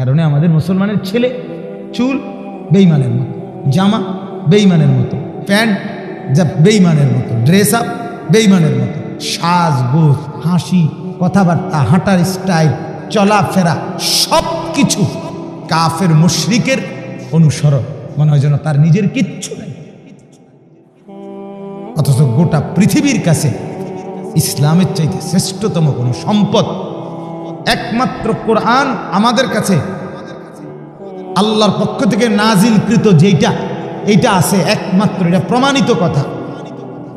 কারণে আমাদের মুসলমানের ছেলে চুল বেইমানের মতো, জামা বেইমানের মতো, প্যান্ট যা বেইমানের মতো ড্রেস আপ বেইমানের মতো সাজগোজ হাসি, কথাবার্তা, হাঁটার স্টাইল, চলাফেরা সব কিছু কাফের মুশরিকের অনুসরণ। মনে হয় যেন তার নিজের কিচ্ছু নেই। অথচ গোটা পৃথিবীর কাছে ইসলামের চাইতে শ্রেষ্ঠতম কোনো সম্পদ একমাত্র কোরআন আমাদের কাছে। আল্লাহর পক্ষ থেকে নাজিলকৃত যেইটা, এইটা আছে একমাত্র, এটা প্রমাণিত কথা।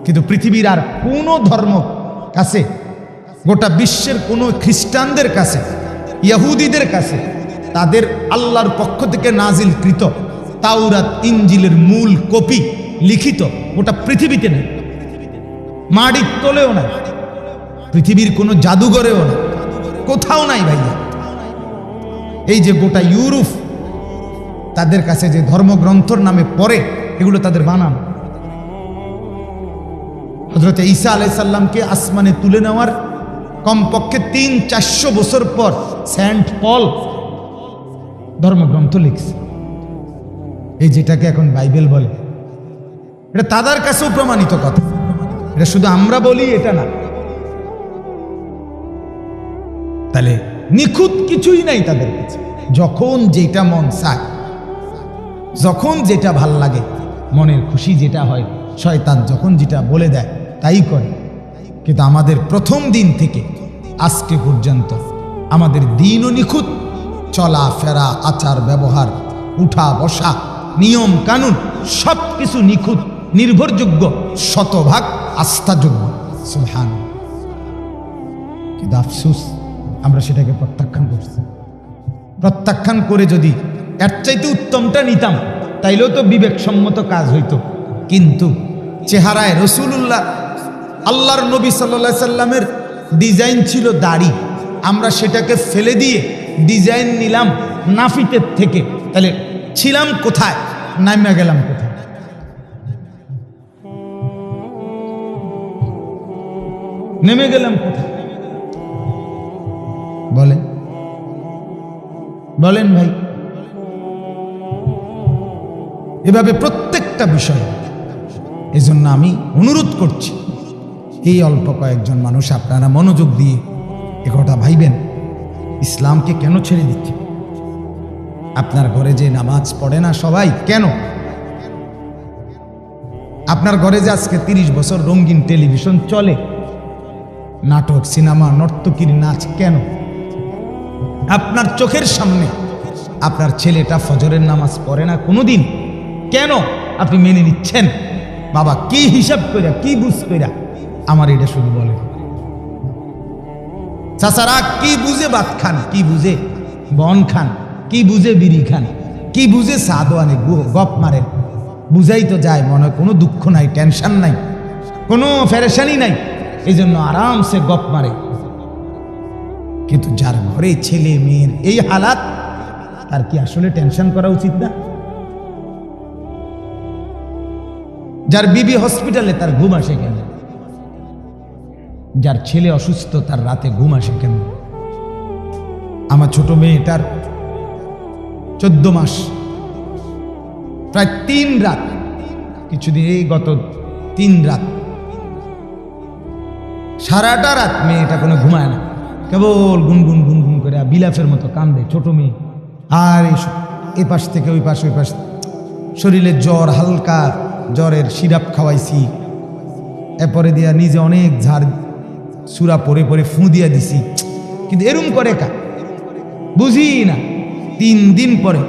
কিন্তু পৃথিবীর আর কোনো ধর্ম কাছে, গোটা বিশ্বের কোনো খ্রিস্টানদের কাছে, ইহুদিদের কাছে, তাদের আল্লাহর পক্ষ থেকে নাজিলকৃত তাওরাত ইঞ্জিলের মূল কপি লিখিত গোটা পৃথিবীতে নেই। মাড়ির তোলেও নাই। পৃথিবীর কোনো জাদুঘরেও না কোথাও নাই ভাইয়া। এই যে গোটা ইউরোপ তাদের কাছে যে ধর্মগ্রন্থর নামে পড়ে, এগুলো তাদের বানান। হজরত ঈসা আলাইসাল্লামকে আসমানে তুলে নেওয়ার কমপক্ষে তিন চারশো বছর পর সেন্ট পল ধর্মগ্রন্থ লিখছে। এই যেটাকে এখন বাইবেল বলে। এটা তাদের কাছেও প্রমাণিত কথা। এটা শুধু আমরা বলি, এটা না। তাহলে নিখুঁত কিছুই নাই তাদের কাছে। যখন যেটা মন চায়, যখন যেটা ভালো লাগে, মনের খুশি যেটা হয়, শয়তান যখন যেটা বলে দেয়, তাই করে। কিন্তু আমাদের প্রথম দিন থেকে আজকে পর্যন্ত আমাদের দিনও নিখুঁত। চলা, ফেরা, আচার, ব্যবহার, উঠা, বসা, নিয়ম, কানুন সব কিছু নিখুঁত, নির্ভরযোগ্য, শতভাগ আস্থাযোগ্য। সুহান কিন্তু আফসুস আমরা সেটাকে প্রত্যাখ্যান করছি। প্রত্যাখ্যান করে যদি এর চাইতে উত্তমটা নিতাম, তাইলেও তো বিবেকসম্মত কাজ হইতো। কিন্তু চেহারায় রসুল্লাহ আল্লাহর নবী সাল্লা সাল্লামের ডিজাইন ছিল দাড়ি। আমরা সেটাকে ফেলে দিয়ে ডিজাইন নিলাম নাফিতের থেকে। তাহলে ছিলাম কোথায়? নামিয়া গেলাম কোথায়? নেমে গেলাম কোথায়? বলেন। বলেন ভাই। এভাবে প্রত্যেকটা বিষয় এজন্য আমি অনুরোধ করছি, এই অল্প কয়েকজন মানুষ আপনারা মনোযোগ দিয়ে এ কথা ভাইবেন। ইসলামকে কেন ছেড়ে দিচ্ছে? আপনার ঘরে যে নামাজ পড়ে না সবাই, কেন? আপনার ঘরে যে আজকে তিরিশ বছর রঙিন টেলিভিশন চলে, নাটক, সিনেমা, নর্তকীর নাচ, কেন? আপনার চোখের সামনে। আপনার ছেলেটা ফজরের নামাজ পড়ে না কোনোদিন। কেন? আপনি মেনে নিচ্ছেন। বাবা, কি হিসাব কইরা, কি বুঝ কইরা আমার এটা শুধু বলে চাচারা, কি বুঝে ভাত খান, কি বুঝে বন খান, কি বুঝে বিড়ি খান, কি বুঝে সাদো আনে গু- গপ মারেন বুঝাই তো যায়, মনে কোনো দুঃখ নাই, টেনশন নাই, কোনো ফেরেশানি নাই। এই জন্য আরামসে গপ মারে। কিন্তু যার ঘরে ছেলে, মেয়ের এই হালাত, তার কি আসলে টেনশন করা উচিত না? যার বিবি হসপিটালে তার ঘুম আসে কেন? যার ছেলে অসুস্থ, তার রাতে ঘুম আসে কেন? আমার ছোট মেয়েটার চোদ্দ মাস। প্রায় তিন রাত, কিছুদিন এই গত তিন রাত। সারাটা রাত মেয়েটা কোনো ঘুমায় না। কেবল গুনগুন গুনগুন করে বিলাফের মতো কান্দে, ছোট মেয়ে। আর এ পাশ থেকে ওই পাশ ওই পাশ। শরীরে জ্বর, হালকা জ্বরের সিরাপ খাওয়াইছি। এরপরে দিয়া নিজে অনেক ঝাড়, সুরা পরে পরে ফুঁ দিয়া দিছি। কিন্তু এরম করে কা? বুঝি না। তিন দিন পরে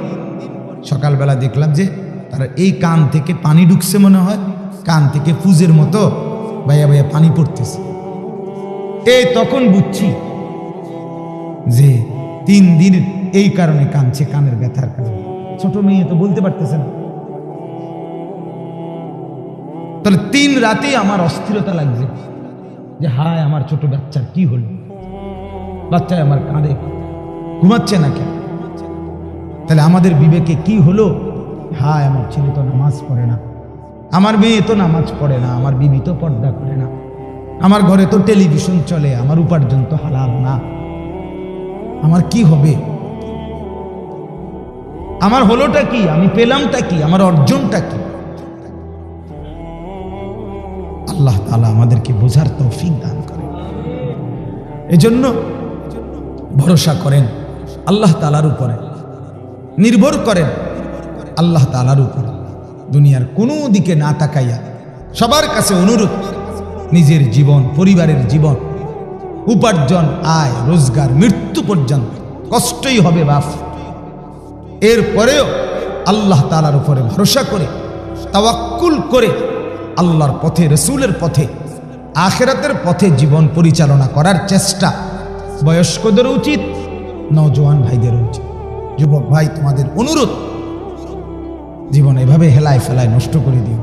সকালবেলা দেখলাম যে তারা এই কান থেকে পানি ঢুকছে মনে হয়। কান থেকে ফুজের মতো ভাইয়া ভাইয়া পানি পড়তেছে। এই তখন বুঝছি যে তিন দিন এই কারণে কাঁদছে, কানের ব্যথার কারণে। ছোট মেয়ে তো বলতে পারতেছে না। তাহলে তিন রাতেই আমার অস্থিরতা লাগছে। যে হায়, আমার ছোট বাচ্চার কি হলো? বাচ্চায় আমার কাঁদে ঘুমাচ্ছে না কেন? তাহলে আমাদের বিবেকে কি হলো? হায়, আমার ছেলে তো নামাজ পড়ে না। আমার মেয়ে তো নামাজ পড়ে না, আমার বিবি তো পর্দা করে না। আমার ঘরে তো টেলিভিশন চলে, আমার উপার্জন তো হালাল না। আমার কি হবে? আমার হলোটা কি? আমি পেলামটা কি? আমার অর্জনটা কি? আল্লাহ তালা আমাদেরকে বোঝার তৌফিক দান করেন। এজন্য ভরসা করেন, আল্লাহ তালার উপরে। নির্ভর করেন, আল্লাহ তালার উপরে। দুনিয়ার কোনো দিকে না তাকাইয়া সবার কাছে অনুরোধ, নিজের জীবন, পরিবারের জীবন, উপার্জন, আয়, রোজগার, মৃত্যু পর্যন্ত। কষ্টই হবে বাপ এরপরেও আল্লাহ তালার উপরে ভরসা করে, তাওয়াক্কুল করে আল্লাহর পথে, রসুলের পথে, আখেরাতের পথে জীবন পরিচালনা করার চেষ্টা বয়স্কদের উচিত নজওয়ান ভাইদের উচিত। যুবক ভাই, তোমাদের অনুরোধ, জীবন এভাবে হেলায় ফেলায় নষ্ট করে দিও।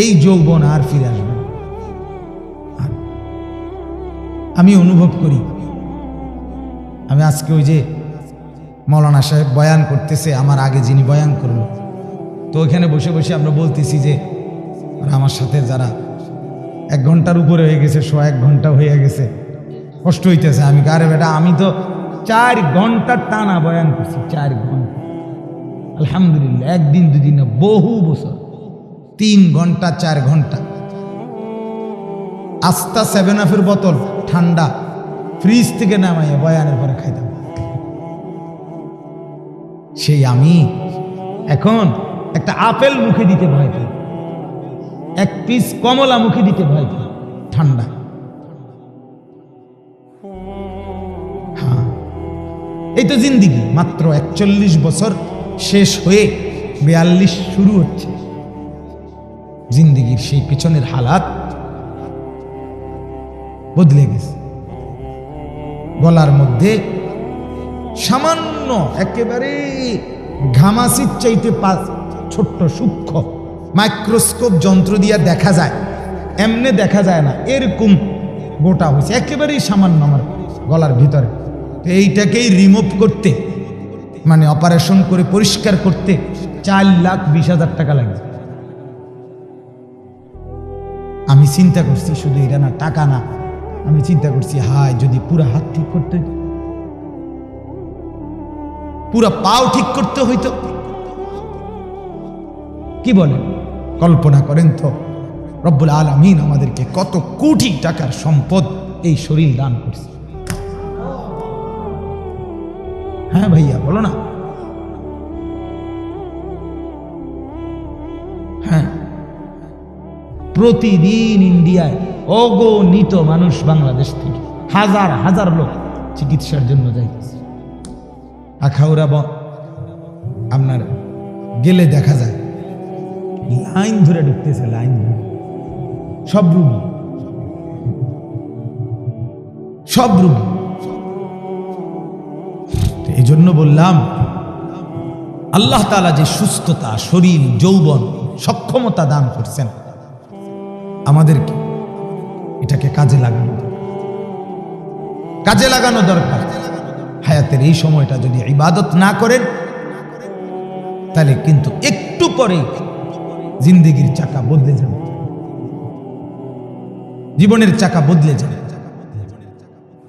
এই যৌবন আর ফিরে আসবে আমি অনুভব করি আমি আজকে ওই যে মৌলানা সাহেব বয়ান করতেছে, আমার আগে যিনি বয়ান করল তো ওইখানে বসে বসে আমরা বলতেছি যে আমার সাথে যারা এক ঘণ্টার উপরে হয়ে গেছে শো এক ঘণ্টা হয়ে গেছে, কষ্ট হইতেছে। আমি আরে বেটা, আমি তো চার ঘণ্টার টানা বয়ান করছি, চার ঘণ্টা। আলহামদুলিল্লাহ, একদিন দুদিন না, বহু বছর। তিন ঘণ্টা, চার ঘণ্টা। আস্তা সেভেন আপের বোতল, ঠান্ডা। ফ্রিজ থেকে নামাইয়া বয়ানের পরে খাইতাম। সেই আমি এখন একটা আপেল মুখে দিতে ভয় পাই। এক পিস কমলা মুখে দিতে ভয় পাই। ঠান্ডা। হ্যাঁ এই তো জিন্দিগি। মাত্র একচল্লিশ বছর শেষ হয়ে বিয়াল্লিশ শুরু হচ্ছে। জিন্দিগির সেই পিছনের হালাত বদলে গেছে। গলার মধ্যে সামান্য, একেবারে ঘামাসির চাইতে পাঁচ ছোট্ট সূক্ষ্ম মাইক্রোস্কোপ যন্ত্র দিয়ে দেখা যায়। এমনে দেখা যায় না, এরকম গোটা হয়েছে একেবারেই সামান্য আমার গলার ভিতরে। তো এইটাকেই রিমুভ করতে মানে অপারেশন করে পরিষ্কার করতে চার লাখ বিশ হাজার টাকা লাগে আমি চিন্তা করছি শুধু এটা না, টাকা না আমি চিন্তা করছি, হায়, যদি পুরো হাত ঠিক করতে পুরো পাও ঠিক করতে হইতো কি বলেন? কল্পনা করেন তো, রব্বুল আলমিন আমাদেরকে কত কোটি টাকার সম্পদ এই শরীর দান করছে। হ্যাঁ ভাইয়া, বলো না। প্রতিদিন ইন্ডিয়ায় অগণিত মানুষ বাংলাদেশ থেকে হাজার হাজার লোক চিকিৎসার জন্য যাইতেছে। আখাউড়া ব- আপনার গেলে দেখা যায়, লাইন ধরে ঢুকতেছে, লাইন ধরে। সব রুগী সব রুগী এই জন্য বললাম, আল্লাহ তালা যে সুস্থতা, শরীর, যৌবন, সক্ষমতা দান করছেন আমাদেরকে এটাকে কাজে লাগানো কাজে লাগানো দরকার। হায়াতের এই সময়টা যদি ইবাদত না করেন, তাহলে কিন্তু একটু পরেই জিন্দিগির চাকা বদলে যাবে। জীবনের চাকা বদলে যাবে।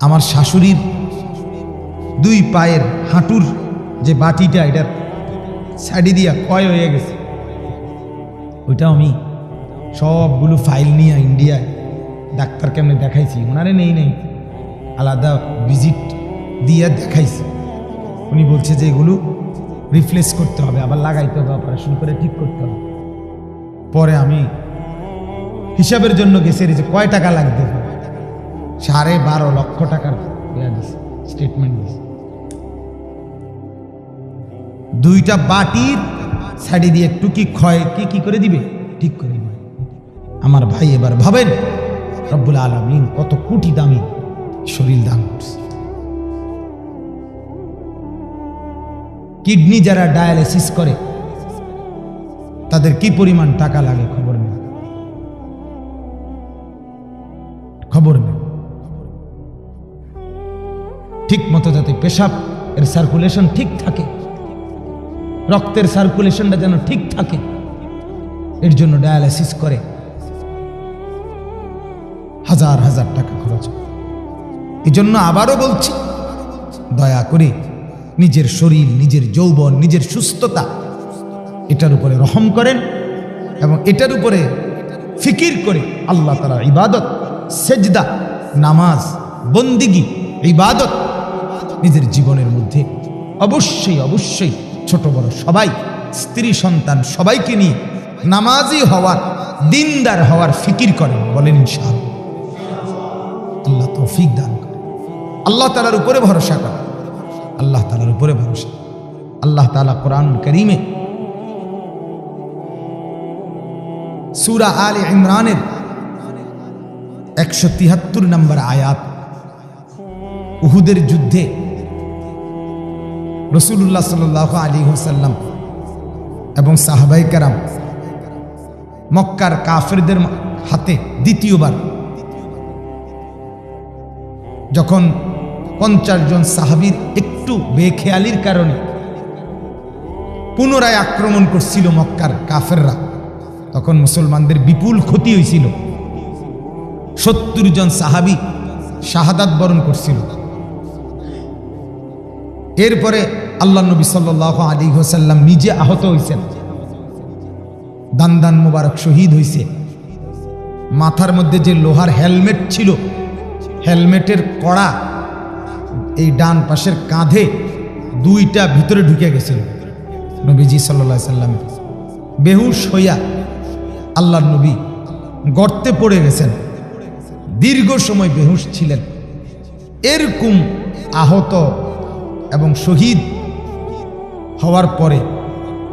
আমার শাশুড়ির দুই পায়ের হাঁটুর যে বাটিটা, এটার সাইডে দিয়া ক্ষয় হয়ে গেছে। ওইটা আমি সবগুলো ফাইল নিয়ে ইন্ডিয়ায় ডাক্তারকে আমি দেখাইছি। ওনারে নেই নেই। আলাদা ভিজিট দিয়ে দেখাইছি। উনি বলছে যে এগুলো রিপ্লেস করতে হবে, আবার লাগাইতে হবে অপারেশন করে ঠিক করতে হবে। পরে আমি হিসাবের জন্য গেছে যে কয় টাকা লাগবে? সাড়ে বারো লক্ষ টাকার স্টেটমেন্ট দিছে। দুইটা বাটির সাইডে দিয়ে একটু কি ক্ষয়, কি কি করে দিবে? ঠিক করে আমার ভাই এবার ভাবেন, রব্বুল আলমিন কত কোটি দামি শরীর দান করছে। কিডনি যারা ডায়ালিসিস করে, তাদের কি পরিমাণ টাকা লাগে খবর নেই খবর নেই ঠিক মতো যাতে পেশাব এর সার্কুলেশন ঠিক থাকে, রক্তের সার্কুলেশনটা যেন ঠিক থাকে, এর জন্য ডায়ালিসিস করে হাজার হাজার টাকা খরচ। এই জন্য আবারও বলছি, দয়া করে নিজের শরীর, নিজের যৌবন, নিজের সুস্থতা, এটার উপরে রহম করেন এবং এটার উপরে ফিকির করে আল্লাহ তালা ইবাদত, সেজদা, নামাজ, বন্দিগি, ইবাদত নিজের জীবনের মধ্যে অবশ্যই অবশ্যই ছোট, বড় সবাই, স্ত্রী, সন্তান সবাইকে নিয়ে নামাজি হওয়ার, দিনদার হওয়ার ফিকির করেন বলেন ইনশাআল্লাহ আল্লাহ তৌফিক দান করে। আল্লাহ তালার উপরে ভরসা করে। আল্লাহ তালার উপরে ভরসা। আল্লাহ তালা কোরআন করিমে সুরা আল ইমরানের একশো তিহাত্তর নম্বর আয়াত, উহুদের যুদ্ধে রসুল্লাহ সাল আলী হোসাল্লাম এবং সাহাবাই কারাম মক্কার কাফেরদের হাতে দ্বিতীয়বার যখন পঞ্চাশ জন সাহাবির একটু বেখেয়ালির কারণে পুনরায় আক্রমণ করছিল মক্কার কাফেররা, তখন মুসলমানদের বিপুল ক্ষতি হয়েছিল। সত্তর জন সাহাবি শাহাদাত বরণ করছিল। এরপরে আল্লাহ নবী সাল আলী হোসাল্লাম নিজে আহত হয়েছেন। দান দান মোবারক শহীদ হয়েছে। মাথার মধ্যে যে লোহার হেলমেট ছিল হেলমেটের কড়া এই ডান পাশের কাঁধে দুইটা ভিতরে ঢুকে গেছিল নবীজি সাল্লা সাল্লাম বেহুশ হইয়া আল্লাহর নবী গর্তে পড়ে গেছেন। দীর্ঘ সময় বেহুশ ছিলেন। এরকম আহত এবং শহীদ হওয়ার পরে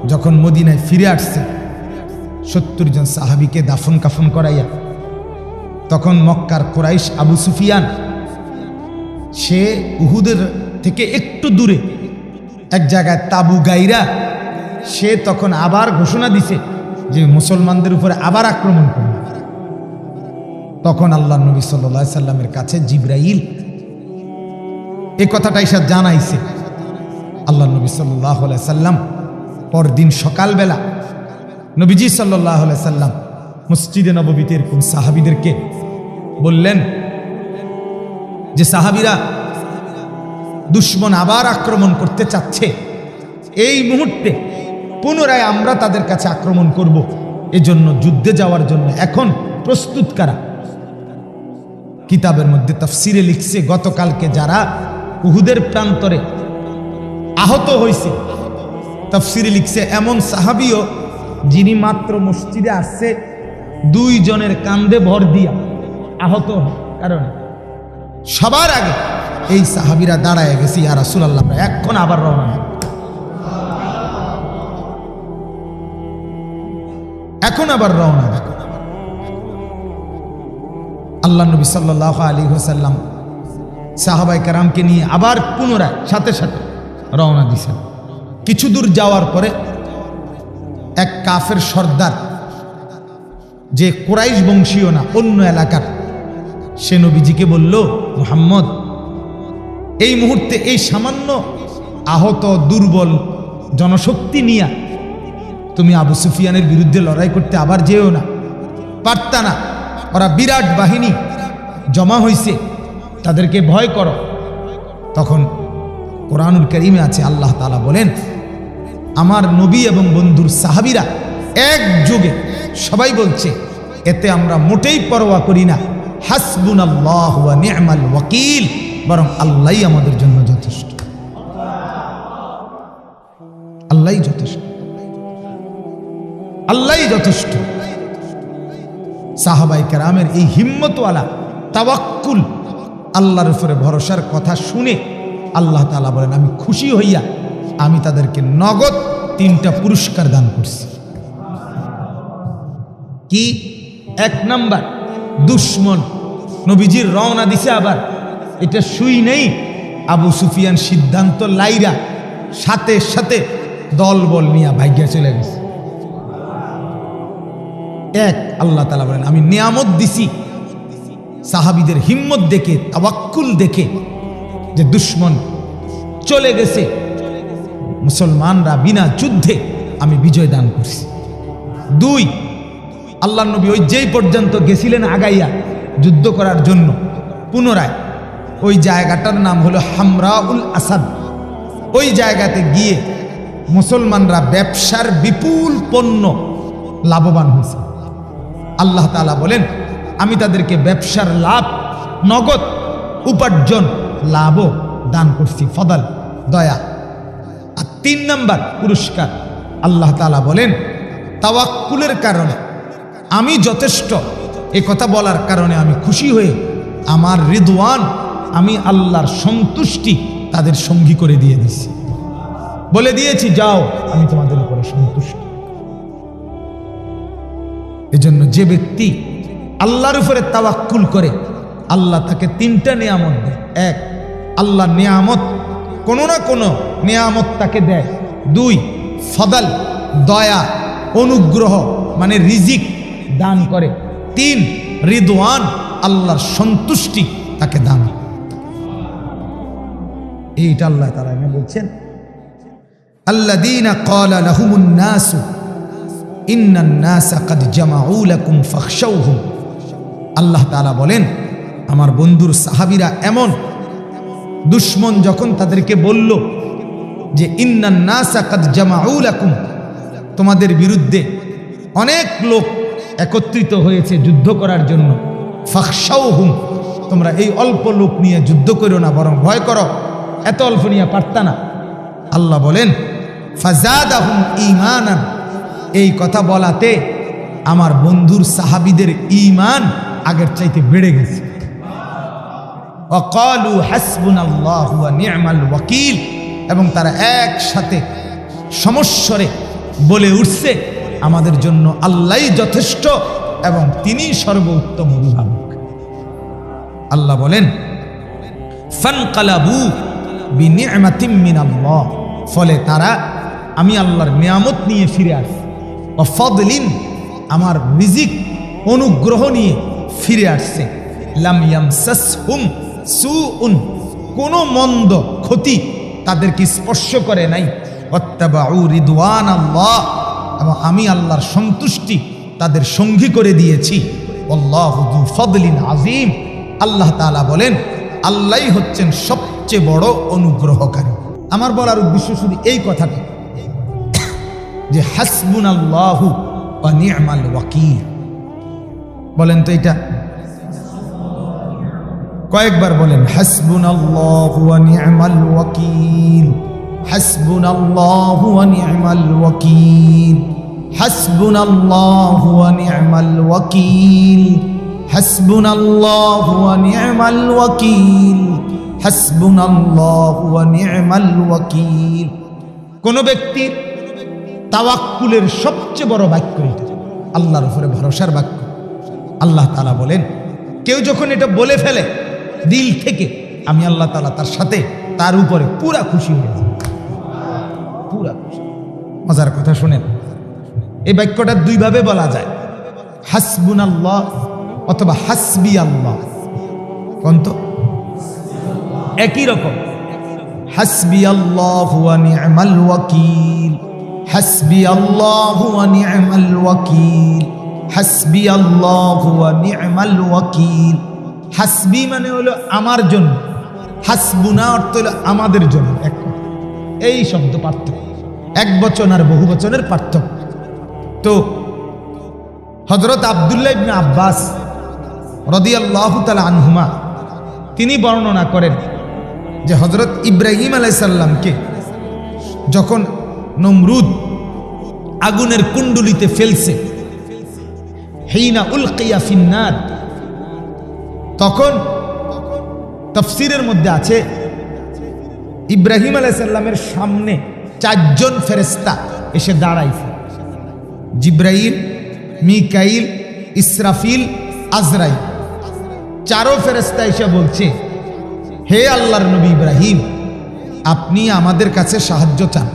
যখন মদিনায় ফিরে আসছে, সত্তর জন সাহাবিকে দাফন কাফন করাইয়া তখন মক্কার কোরাইশ আবু সুফিয়ান, সে উহুদের থেকে একটু দূরে, এক জায়গায় তাবু গাইরা সে তখন আবার ঘোষণা দিছে যে মুসলমানদের উপরে আবার আক্রমণ করবে তখন আল্লাহ নবী সাল্লা সাল্লামের কাছে জিব্রাইল এ কথাটা ইসা জানাইছে। আল্লাহ নবী সাল্লাহ সাল্লাম পরদিন সকালবেলা নবীজি সাল্লাহ সাল্লাম মসজিদে নববীতে এরকম সাহাবিদেরকে বললেন যে সাহাবিরা দুশ্মন আবার আক্রমণ করতে চাচ্ছে। এই মুহূর্তে পুনরায় আমরা তাদের কাছে আক্রমণ করব। এজন্য যুদ্ধে যাওয়ার জন্য এখন প্রস্তুত কারা? কিতাবের মধ্যে তফসিরে লিখছে, গতকালকে যারা উহুদের প্রান্তরে আহত হয়েছে, তফসিরে লিখছে, এমন সাহাবিও যিনি মাত্র মসজিদে আসছে দুই জনের কান্দে ভর দিয়া আহত কারণ সবার আগে এই সাহাবিরা দাঁড়ায় গেছি আর রাসুলাল্লাহ এখন আবার রওনা এখন আবার রওনা। আল্লাহ নবী সাল্লাহ আলী হোসাল্লাম সাহাবাই কারামকে নিয়ে আবার পুনরায় সাথে সাথে রওনা দিছেন কিছু দূর যাওয়ার পরে এক কাফের সর্দার, যে কোরাইশ বংশীয় না, অন্য এলাকার সে নবীজিকে বলল, মোহাম্মদ, এই মুহূর্তে এই সামান্য আহত, দুর্বল জনশক্তি নিয়ে তুমি আবু সুফিয়ানের বিরুদ্ধে লড়াই করতে আবার যেও না। পারতা না, ওরা বিরাট বাহিনী জমা হইছে, তাদেরকে ভয় করো। তখন কোরআনুল করিমে আছে, আল্লাহ তালা বলেন, আমার নবী এবং বন্ধুর সাহাবিরা এক যুগে সবাই বলছে, এতে আমরা মোটেই পরোয়া করি না। হাসবুন আল্লাহ ওয়াকিল, বরং আল্লাহই আমাদের জন্য যথেষ্ট। আল্লাহই যথেষ্ট। আল্লাহই যথেষ্ট। সাহাবাই কেরামের এই হিম্মতওয়ালা তাওয়াক্কুল, আল্লাহর উপরে ভরসার কথা শুনে আল্লাহ তাআলা বলেন, আমি খুশি হইয়া আমি তাদেরকে নগদ তিনটা পুরস্কার দান করছি। কি? এক নাম্বার। দুশ্মন। নবীজির রওনা দিছে আবার। এটা শুই নেই। আবু সুফিয়ান সিদ্ধান্ত লাইরা সাথে সাথে দল বল নিয়ে ভাগ্যা চলে গেছে। এক, আল্লাহ তালা বলেন, আমি নিয়ামত দিছি। সাহাবিদের হিম্মত দেখে তাবাক্কুল দেখে যে দুশ্মন চলে গেছে। মুসলমানরা বিনা যুদ্ধে আমি বিজয় দান করছি। দুই আল্লাহ নবী ওই যেই পর্যন্ত গেছিলেন আগাইয়া যুদ্ধ করার জন্য, পুনরায়, ওই জায়গাটার নাম হলো হামরাউল আসাদ। ওই জায়গাতে গিয়ে মুসলমানরা ব্যবসার বিপুল পণ্য লাভবান হয়েছে। আল্লাহ তালা বলেন, আমি তাদেরকে ব্যবসার লাভ, নগদ উপার্জন, লাভও দান করছি। ফদল, দয়া। আর তিন নম্বর পুরস্কার, আল্লাহ তালা বলেন, তাওয়াক্কুলের কারণে আমি যথেষ্ট। এ কথা বলার কারণে আমি খুশি হয়ে আমার রিদওয়ান আমি আল্লাহর সন্তুষ্টি তাদের সঙ্গী করে দিয়ে দিছি বলে দিয়েছি, যাও, আমি তোমাদের উপরে সন্তুষ্ট। এজন্য যে ব্যক্তি আল্লাহর উপরে তাওয়াক্কুল করে, আল্লাহ তাকে তিনটা নিয়ামত দেয়। এক আল্লাহ নিয়ামত কোনো না কোনো নিয়ামত তাকে দেয়। দুই, ফদল, দয়া, অনুগ্রহ মানে রিজিক দান করে তিন, রিদওয়ান আল্লাহর সন্তুষ্টি তাকে দান। এইটা আল্লাহ তারা এখানে বলছেন লাকুম ফাখশাউহুম আল্লাহ তাআলা বলেন, আমার বন্ধুর সাহাবীরা এমন, দুশ্মন যখন তাদেরকে বলল যে, ইন্নান নাসা কাদ জামাউ তোমাদের বিরুদ্ধে অনেক লোক একত্রিত হয়েছে যুদ্ধ করার জন্য। ফাখশাউহুম, তোমরা এই অল্প লোক নিয়ে যুদ্ধ করো না, বরং ভয় করো। এত অল্প নিয়ে পারতা না। আল্লাহ বলেন, ফাজাদাহুম ঈমানান, এই কথা বলাতে আমার বন্ধুর সাহাবিদের ইমান আগের চাইতে বেড়ে গেছে। অকালু নি'মাল ওয়াকিল, এবং তারা একসাথে সমস্বরে বলে উঠছে আমাদের জন্য আল্লাহ যথেষ্ট এবং তিনি সর্বোত্তম অভিভাবক আল্লাহ বলেন ফলে তারা, আমি আল্লাহর নিয়ামত নিয়ে ফিরে আসি। ও আমার রিজিক অনুগ্রহ নিয়ে ফিরে আসছে। কোনো মন্দ ক্ষতি তাদেরকে স্পর্শ করে নাই। অত্তাবাউ রিদওয়ান আল্লাহ এবং আমি আল্লাহর সন্তুষ্টি তাদের সঙ্গী করে দিয়েছি। আল্লাহ ফদলিন আজিম আল্লাহ তালা বলেন, আল্লাহই হচ্ছেন সবচেয়ে বড় অনুগ্রহকারী। আমার বলার উদ্দেশ্য শুধু এই কথাটা, যে হাসবুন আল্লাহু নি'মাল ওয়াকিল। বলেন তো এটা। কয়েকবার বলেন হাসবুন আল্লাহু ওয়াকিল। হাসবুন আল্লাহু নি'মাল ওয়াকিল। হাসবুন আল্লাহু নি'মাল ওয়াকিল। হাসবুন আল্লাহু নি'মাল ওয়াকিল। হাসবুন আল্লাহু নি'মাল ওয়াকিল। কোন ব্যক্তির তাওয়াক্কুলের সবচেয়ে বড় বাক্য এটা। আল্লাহর উপরে ভরসার বাক্য। আল্লাহ তালা বলেন, কেউ যখন এটা বলে ফেলে দিল থেকে, আমি আল্লাহ তালা তার সাথে, তার উপরে পুরা খুশি হয়ে যাই মজার কথা শুনেন। এই বাক্যটা দুইভাবে বলা যায়। হাসবুন আল্লাহ অথবা হাসবি আল্লাহ কোন তো? একই রকম। হাসবি আল্লাহ নি'মাল ওয়াকিল। হাসবি আল্লাহ নি'মাল ওয়াকিল। হাসবি আল্লাহ নি'মাল ওয়াকিল। হাসবি মানে হলো আমার জন্য। হাসবুনা অর্থ হলো আমাদের জন্য। এক। এই শব্দ পার্থক্য। এক বচন আর বহু বচনের পার্থক্য। তো হজরত আবদুল্লাহ ইবনে আব্বাস রদিয়াল্লাহু তাআলা আনহুমা, তিনি বর্ণনা করেন যে হজরত ইব্রাহিম আলাইসাল্লামকে যখন নমরুদ আগুনের কুণ্ডুলিতে ফেলছে হেইনা উলকিয়া ফিন্নার, তখন তফসিরের মধ্যে আছে, ইব্রাহিম আলাইসাল্লামের সামনে চারজন ফেরেস্তা এসে দাঁড়াইছে জিব্রাইল, মিকাইল, ইসরাফিল, আজরাইল। চারো ফেরেস্তা এসে বলছে, হে আল্লাহর নবী ইব্রাহিম, আপনি আমাদের কাছে সাহায্য চান।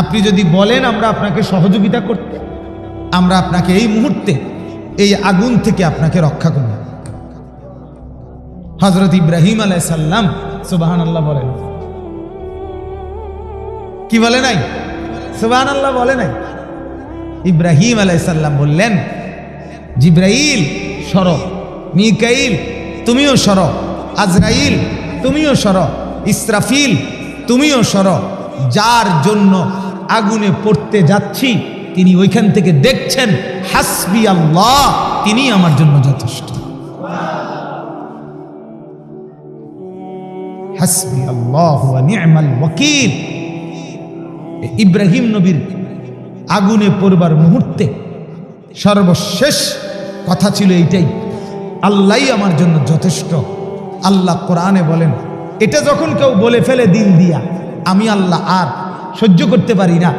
আপনি যদি বলেন আমরা আপনাকে সহযোগিতা করতে, আমরা আপনাকে এই মুহূর্তে এই আগুন থেকে আপনাকে রক্ষা করব। হজরত ইব্রাহিম আলাই সাল্লাম সুবাহান আল্লাহ বলেন কি বলে নাই? সুবাহান আল্লাহ বলে নাই? ইব্রাহিম আলাই সাল্লাম বললেন, জিব্রাইল, সর। মিকাইল, তুমিও সর। আজরাইল, তুমিও সর। ইসরাফিল, তুমিও সর। যার জন্য আগুনে পড়তে যাচ্ছি, তিনি ওইখান থেকে দেখছেন, হাসবি আল্লাহ তিনি আমার জন্য যথেষ্ট। হাসবি আল্লাহ ইব্রাহিম নবীর আগুনে পড়বার মুহূর্তে সর্বশেষ কথা ছিল এইটাই, আল্লাহই আমার জন্য যথেষ্ট। আল্লাহ কোরআনে বলেন, এটা যখন কেউ বলে ফেলে দিল দিয়া, আমি আল্লাহ আর সহ্য করতে পারি না।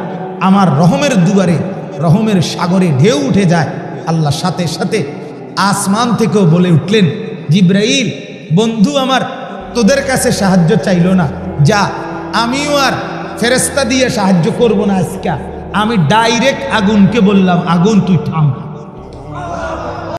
আমার রহমের দুয়ারে, রহমের সাগরে ঢেউ উঠে যায়। আল্লাহ সাথে সাথে আসমান থেকেও বলে উঠলেন, জিব্রাইল, বন্ধু আমার, তোদের কাছে সাহায্য চাইলো না। যা, আমিও আর ফেরেস্তা দিয়ে সাহায্য করব না আজকে। আমি ডাইরেক্ট আগুনকে বললাম আগুন তুই থাম।